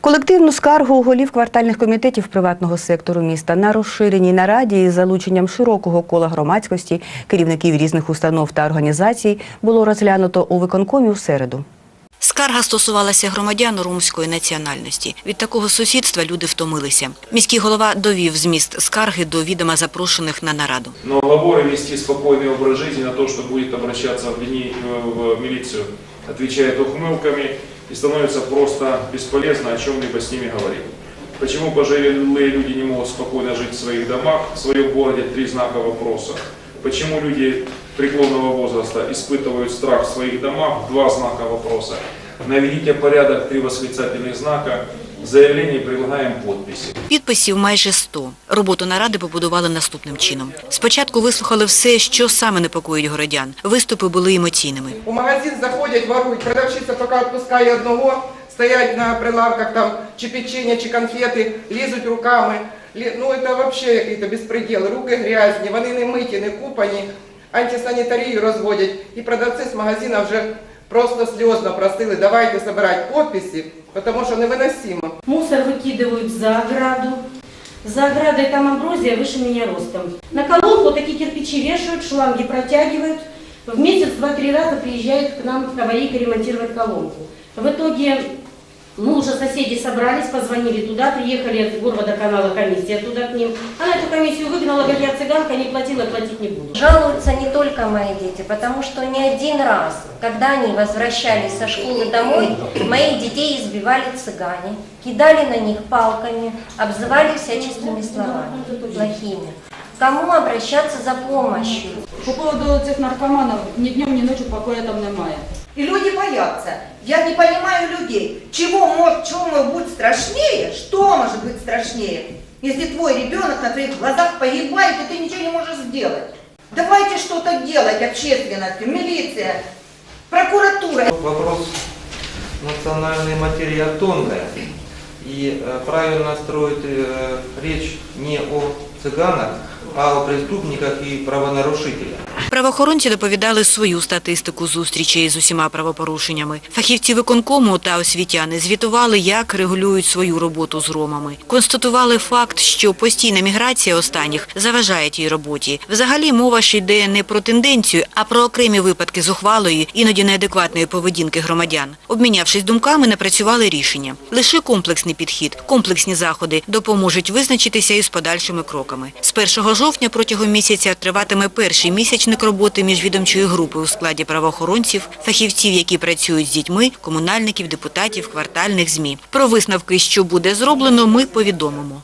Колективну скаргу голів квартальних комітетів приватного сектору міста на розширеній нараді із залученням широкого кола громадськості, керівників різних установ та організацій було розглянуто у виконкомі у середу. Скарга стосувалася громадян румської національності. Від такого сусідства люди втомилися. Міський голова довів зміст скарги до відома запрошених на нараду. Но оговоры вести спокойный образ жизни на то, что будет обращаться в, дни, в милицию, отвечает ухмылками И становится просто бесполезно о чем-либо с ними говорить. Почему пожилые люди не могут спокойно жить в своих домах, в своем городе, три знака вопроса. Почему люди преклонного возраста испытывают страх в своих домах, два знака вопроса. Наведите порядок, три восклицательных знака. В заявлении прилагаем подписи. Підписів майже 100. Роботу наради побудували наступним чином. Спочатку вислухали все, що саме непокоїть городян. Виступи були емоційними. У магазин заходять, ворують, продавщиця поки відпускає одного, стоять на прилавках там чи печення, чи конфети, лізуть руками. Лі- Ну це взагалі якийсь безпреділ. Руки грязні, вони не миті, не купані, антисанітарію розводять. І продавці з магазину вже просто сльозно просили, давайте збирати підписи, тому що невиносимо. Мусор выкидывают за ограду. За оградой там амброзия выше меня ростом. На колонку такие кирпичи вешают, шланги протягивают. В месяц два-три раза приезжает к нам аварийка ремонтировать колонку. В итоге мы уже соседи собрались, позвонили туда, приехали от горводоканала комиссия туда к ним. Она эту комиссию выгнала, говорит, я цыганка, не платила, платить не буду. Жалуются не только мои дети, потому что не один раз, когда они возвращались со школы домой, моих детей избивали цыгане, кидали на них палками, обзывали всяческими словами, плохими. Кому обращаться за помощью? По поводу цих наркоманов ни днем, ни ночью покоя там немає. И люди боятся. Я не понимаю людей. Чего может, чего может быть страшнее? Что может быть страшнее? Если твой ребенок на твоих глазах погибает, и ты ничего не можешь сделать. Давайте что-то делать общественностью, милиция, прокуратура. Вопрос национальной материи тонкая. И э, правильно строить э, речь не о цыганах, а о преступниках и правонарушителях. Правоохоронці доповідали свою статистику зустрічей з усіма правопорушеннями. Фахівці виконкому та освітяни звітували, як регулюють свою роботу з ромами. Констатували факт, що постійна міграція останніх заважає тій роботі. Взагалі мова ж йде не про тенденцію, а про окремі випадки зухвалої, іноді неадекватної поведінки громадян. Обмінявшись думками, напрацювали рішення. Лише комплексний підхід, комплексні заходи допоможуть визначитися із подальшими кроками. З 1 жовтня протягом місяця триватиме перший місячник роботи міжвідомчої групи у складі правоохоронців, фахівців, які працюють з дітьми, комунальників, депутатів, квартальних ЗМІ. Про висновки, що буде зроблено, ми повідомимо.